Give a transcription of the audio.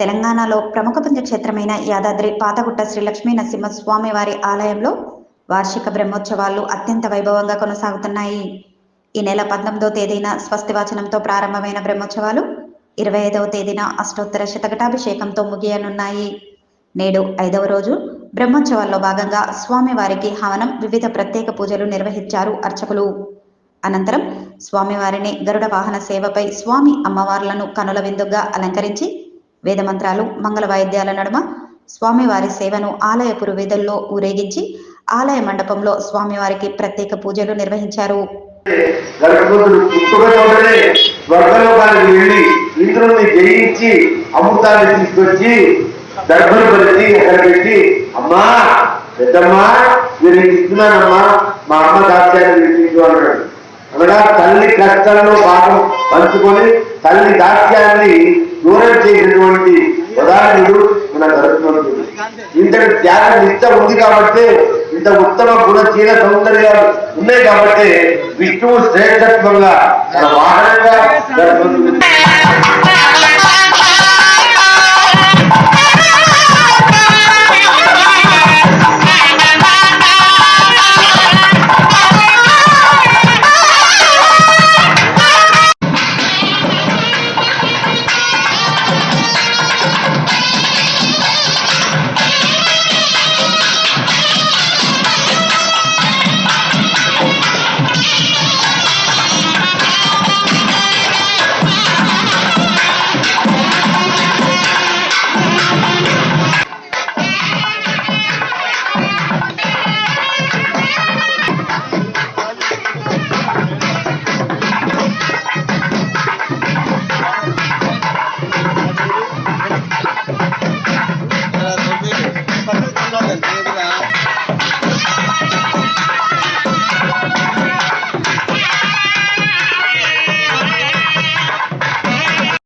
తెలంగాణలో ప్రముఖ పుణ్యక్షేత్రమైన యాదాద్రి పాతగుట్ట శ్రీ లక్ష్మీ నరసింహ వారి ఆలయంలో వార్షిక బ్రహ్మోత్సవాలు అత్యంత వైభవంగా కొనసాగుతున్నాయి. ఈ నెల పంతొమ్మిదవ తేదీన స్వస్తివాచనంతో ప్రారంభమైన బ్రహ్మోత్సవాలు ఇరవై ఐదవ తేదీన అష్టోత్తర శతకటాభిషేకంతో ముగియనున్నాయి. నేడు ఐదవ రోజు బ్రహ్మోత్సవాల్లో భాగంగా స్వామివారికి హవనం వివిధ ప్రత్యేక పూజలు నిర్వహించారు అర్చకులు. అనంతరం స్వామివారిని గరుడ వాహన సేవపై స్వామి అమ్మవార్లను కనుల విందుగా అలంకరించి వేదమంత్రాలు మంగళ వాయిద్యాల నడుమ స్వామివారి సేవను ఆలయపురు వీధుల్లో ఊరేగించి ఆలయ మండపంలో స్వామివారికి ప్రత్యేక పూజలు నిర్వహించారు. స్వర్గలోకానికి వెళ్ళి ఇంద్రుణ్ణి జయించి అమృతాన్ని తీసుకొచ్చి అక్కడ పెట్టి అమ్మా పెద్దమ్మా నేను ఇస్తున్నానమ్మా మా అమ్మ దాస్యాన్ని అన్నాడు. అనగా తల్లి కష్టంలో భాగం పంచుకొని తల్లి దాస్యాన్ని ఇంతటి త్యాగం నిష్ట ఉంది కాబట్టి ఇంత ఉత్తమ గుణశీల సౌందర్యాలు ఉన్నాయి కాబట్టి విష్ణువు శ్రేష్టత్వంగా తన వాహనంగా గరుత్మంతుడు